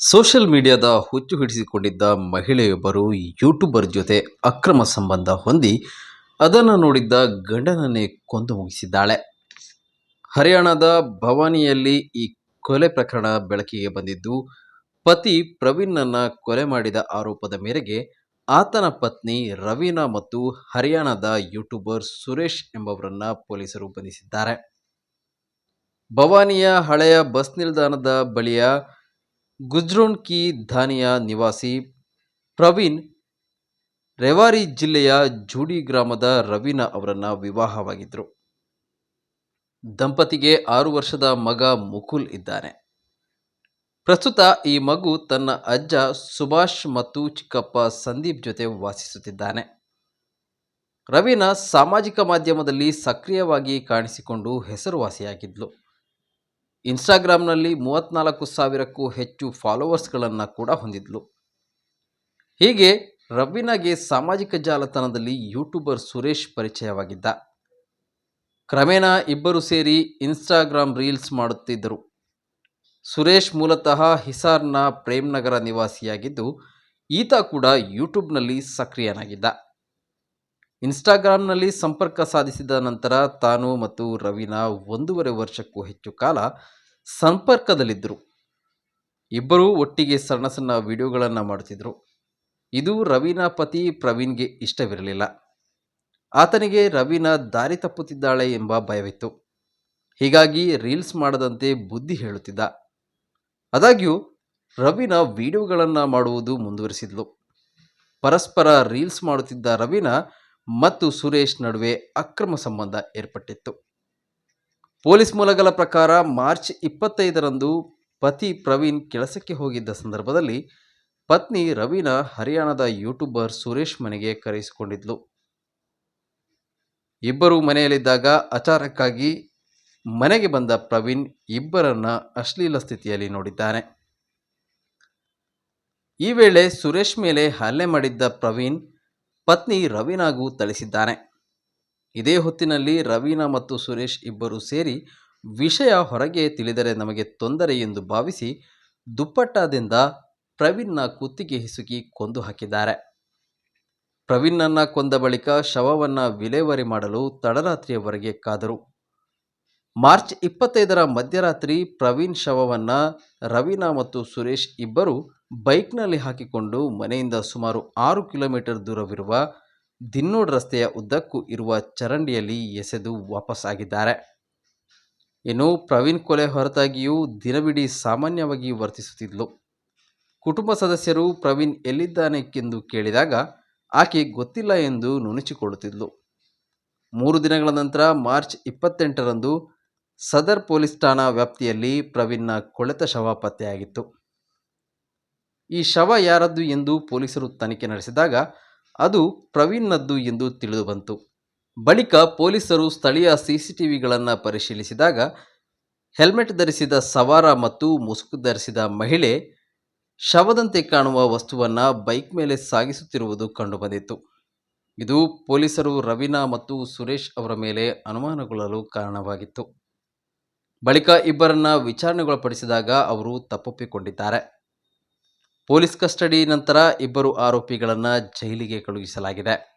Social ಮೀಡಿಯಾದ ಹುಚ್ಚು ಹಿಡಿಸಿಕೊಂಡಿದ್ದ ಮಹಿಳೆಯೊಬ್ಬರು YouTuber ಜೊತೆ ಅಕ್ರಮ ಸಂಬಂಧ ಹೊಂದಿ ಅದನ್ನು ನೋಡಿದ್ದ ಗಂಡನನ್ನೇ ಕೊಂದು ಮುಗಿಸಿದ್ದಾಳೆ. ಹರಿಯಾಣದ ಭವಾನಿಯಲ್ಲಿ ಈ ಕೊಲೆ ಪ್ರಕರಣ ಬೆಳಕಿಗೆ ಬಂದಿದ್ದು, ಪತಿ ಪ್ರವೀಣ್ಣನ ಕೊಲೆ ಮಾಡಿದ ಆರೋಪದ ಮೇರೆಗೆ ಆತನ ಪತ್ನಿ ರವೀನಾ ಮತ್ತು ಹರಿಯಾಣದ ಯೂಟ್ಯೂಬರ್ ಸುರೇಶ್ ಎಂಬವರನ್ನ ಪೊಲೀಸರು ಬಂಧಿಸಿದ್ದಾರೆ. ಭವಾನಿಯ ಹಳೆಯ ಬಸ್ ನಿಲ್ದಾಣದ ಬಳಿಯ ಗುಜ್ರೋನ್ ಕಿ ಧಾನಿಯ ನಿವಾಸಿ ಪ್ರವೀಣ್ ರೆವಾರಿ ಜಿಲ್ಲೆಯ ಜೂಡಿ ಗ್ರಾಮದ ರವೀನಾ ಅವರನ್ನ ವಿವಾಹವಾಗಿದ್ದರು ದಂಪತಿಗೆ ಆರು ವರ್ಷದ ಮಗ ಮುಕುಲ್ ಇದ್ದಾನೆ. ಪ್ರಸ್ತುತ ಈ ಮಗು ತನ್ನ ಅಜ್ಜ ಸುಭಾಷ್ ಮತ್ತು ಚಿಕ್ಕಪ್ಪ ಸಂದೀಪ್ ಜೊತೆ ವಾಸಿಸುತ್ತಿದ್ದಾನೆ. ರವೀನಾ ಸಾಮಾಜಿಕ ಮಾಧ್ಯಮದಲ್ಲಿ ಸಕ್ರಿಯವಾಗಿ ಕಾಣಿಸಿಕೊಂಡು ಹೆಸರುವಾಸಿಯಾಗಿದ್ಲು. ಇನ್ಸ್ಟಾಗ್ರಾಂನಲ್ಲಿ ಮೂವತ್ತ್ನಾಲ್ಕು ಸಾವಿರಕ್ಕೂ ಹೆಚ್ಚು ಫಾಲೋವರ್ಸ್ಗಳನ್ನು ಕೂಡ ಹೊಂದಿದ್ಲು. ಹೀಗೆ ರವೀನಾಗೆ ಸಾಮಾಜಿಕ ಜಾಲತಾಣದಲ್ಲಿ ಯೂಟ್ಯೂಬರ್ ಸುರೇಶ್ ಪರಿಚಯವಾಗಿದ್ದ. ಕ್ರಮೇಣ ಇಬ್ಬರು ಸೇರಿ ಇನ್ಸ್ಟಾಗ್ರಾಮ್ ರೀಲ್ಸ್ ಮಾಡುತ್ತಿದ್ದರು. ಸುರೇಶ್ ಮೂಲತಃ ಹಿಸಾರ್ನ ಪ್ರೇಮ್ನಗರ ನಿವಾಸಿಯಾಗಿದ್ದು, ಈತ ಕೂಡ ಯೂಟ್ಯೂಬ್ನಲ್ಲಿ ಸಕ್ರಿಯನಾಗಿದ್ದ. ಇನ್ಸ್ಟಾಗ್ರಾಂನಲ್ಲಿ ಸಂಪರ್ಕ ಸಾಧಿಸಿದ ನಂತರ ತಾನು ಮತ್ತು ರವೀನಾ ಒಂದೂವರೆ ವರ್ಷಕ್ಕೂ ಹೆಚ್ಚು ಕಾಲ ಸಂಪರ್ಕದಲ್ಲಿದ್ದರು. ಇಬ್ಬರೂ ಒಟ್ಟಿಗೆ ಸಣ್ಣ ಸಣ್ಣ ವಿಡಿಯೋಗಳನ್ನು ಮಾಡುತ್ತಿದ್ದರು ಇದು ರವೀನಾ ಪತಿ ಪ್ರವೀಣ್ಗೆ ಇಷ್ಟವಿರಲಿಲ್ಲ. ಆತನಿಗೆ ರವೀನಾ ದಾರಿ ತಪ್ಪುತ್ತಿದ್ದಾಳೆ ಎಂಬ ಭಯವಿತ್ತು. ಹೀಗಾಗಿ ರೀಲ್ಸ್ ಮಾಡದಂತೆ ಬುದ್ಧಿ ಹೇಳುತ್ತಿದ್ದ. ಆದಾಗ್ಯೂ ರವೀನಾ ವಿಡಿಯೋಗಳನ್ನು ಮಾಡುವುದು ಮುಂದುವರಿಸಿದ್ಲು. ಪರಸ್ಪರ ರೀಲ್ಸ್ ಮಾಡುತ್ತಿದ್ದ ರವೀನಾ ಮತ್ತು ಸುರೇಶ್ ನಡುವೆ ಅಕ್ರಮ ಸಂಬಂಧ ಏರ್ಪಟ್ಟಿತ್ತು. ಪೊಲೀಸ್ ಮೂಲಗಳ ಪ್ರಕಾರ ಮಾರ್ಚ್ ಇಪ್ಪತ್ತೈದರಂದು ಪತಿ ಪ್ರವೀಣ್ ಕೆಲಸಕ್ಕೆ ಹೋಗಿದ್ದ ಸಂದರ್ಭದಲ್ಲಿ ಪತ್ನಿ ರವೀನಾ ಹರಿಯಾಣದ ಯೂಟ್ಯೂಬರ್ ಸುರೇಶ್ ಮನೆಗೆ ಕರೆಯಿಸಿಕೊಂಡಿದ್ಲು. ಇಬ್ಬರು ಮನೆಯಲ್ಲಿದ್ದಾಗ ಅಚಾನಕ್ಕಾಗಿ ಮನೆಗೆ ಬಂದ ಪ್ರವೀಣ್ ಇಬ್ಬರನ್ನ ಅಶ್ಲೀಲ ಸ್ಥಿತಿಯಲ್ಲಿ ನೋಡಿದ್ದಾನೆ. ಈ ವೇಳೆ ಸುರೇಶ್ ಮೇಲೆ ಹಲ್ಲೆ ಮಾಡಿದ್ದ ಪ್ರವೀಣ್ ಪತ್ನಿ ರವೀನಾಗೂ ಥಳಿಸಿದ್ದಾನೆ ಇದೇ ಹೊತ್ತಿನಲ್ಲಿ ರವೀನಾ ಮತ್ತು ಸುರೇಶ್ ಇಬ್ಬರು ಸೇರಿ ವಿಷಯ ಹೊರಗೆ ತಿಳಿದರೆ ನಮಗೆ ತೊಂದರೆ ಎಂದು ಭಾವಿಸಿ ದುಪ್ಪಟ್ಟಾದಿಂದ ಪ್ರವೀಣ್ನ ಕುತ್ತಿಗೆ ಹಿಸುಕಿ ಕೊಂದು ಹಾಕಿದ್ದಾರೆ. ಪ್ರವೀಣ್ನನ್ನ ಕೊಂದ ಬಳಿಕ ಶವವನ್ನು ವಿಲೇವಾರಿ ಮಾಡಲು ತಡರಾತ್ರಿಯವರೆಗೆ ಕಾದರು. ಮಾರ್ಚ್ ಇಪ್ಪತ್ತೈದರ ಮಧ್ಯರಾತ್ರಿ ಪ್ರವೀಣ್ ಶವವನ್ನು ರವೀನಾ ಮತ್ತು ಸುರೇಶ್ ಇಬ್ಬರು ಬೈಕ್ನಲ್ಲಿ ಹಾಕಿಕೊಂಡು ಮನೆಯಿಂದ ಸುಮಾರು ಆರು ಕಿಲೋಮೀಟರ್ ದೂರವಿರುವ ದಿನ್ನೋಡ್ ರಸ್ತೆಯ ಉದ್ದಕ್ಕೂ ಇರುವ ಚರಂಡಿಯಲ್ಲಿ ಎಸೆದು ವಾಪಸ್ಸಾಗಿದ್ದಾರೆ ಇನ್ನು ಪ್ರವೀಣ್ ಕೊಲೆ ಹೊರತಾಗಿಯೂ ದಿನವಿಡೀ ಸಾಮಾನ್ಯವಾಗಿ ವರ್ತಿಸುತ್ತಿದ್ಲು. ಕುಟುಂಬ ಸದಸ್ಯರು ಪ್ರವೀಣ್ ಎಲ್ಲಿದ್ದಾನೆ ಎಂದು ಕೇಳಿದಾಗ ಆಕೆ ಗೊತ್ತಿಲ್ಲ ಎಂದು ನುಣುಚಿಕೊಳ್ಳುತ್ತಿದ್ಲು. ಮೂರು ದಿನಗಳ ನಂತರ ಮಾರ್ಚ್ ಇಪ್ಪತ್ತೆಂಟರಂದು ಸದರ್ ಪೊಲೀಸ್ ಠಾಣಾ ವ್ಯಾಪ್ತಿಯಲ್ಲಿ ಪ್ರವೀಣ್ನ ಕೊಳೆತ ಶವ ಪತ್ತೆಯಾಗಿತ್ತು. ಈ ಶವ ಯಾರದ್ದು ಎಂದು ಪೊಲೀಸರು ತನಿಖೆ ನಡೆಸಿದಾಗ ಅದು ಪ್ರವೀಣ್ನದ್ದು ಎಂದು ತಿಳಿದುಬಂತು. ಬಳಿಕ ಪೊಲೀಸರು ಸ್ಥಳೀಯ ಸಿಸಿಟಿವಿಗಳನ್ನು ಪರಿಶೀಲಿಸಿದಾಗ ಹೆಲ್ಮೆಟ್ ಧರಿಸಿದ ಸವಾರ ಮತ್ತು ಮುಸುಕು ಧರಿಸಿದ ಮಹಿಳೆ ಶವದಂತೆ ಕಾಣುವ ವಸ್ತುವನ್ನು ಬೈಕ್ ಮೇಲೆ ಸಾಗಿಸುತ್ತಿರುವುದು ಕಂಡುಬಂದಿತ್ತು. ಇದು ಪೊಲೀಸರು ರವೀನಾ ಮತ್ತು ಸುರೇಶ್ ಅವರ ಮೇಲೆ ಅನುಮಾನಗೊಳ್ಳಲು ಕಾರಣವಾಗಿತ್ತು. ಬಳಿಕ ಇಬ್ಬರನ್ನ ವಿಚಾರಣೆಗೊಳಪಡಿಸಿದಾಗ ಅವರು ತಪ್ಪೊಪ್ಪಿಕೊಂಡಿದ್ದಾರೆ. ಪೊಲೀಸ್ ಕಸ್ಟಡಿ ನಂತರ ಇಬ್ಬರು ಆರೋಪಿಗಳನ್ನು ಜೈಲಿಗೆ ಕಳುಹಿಸಲಾಗಿದೆ.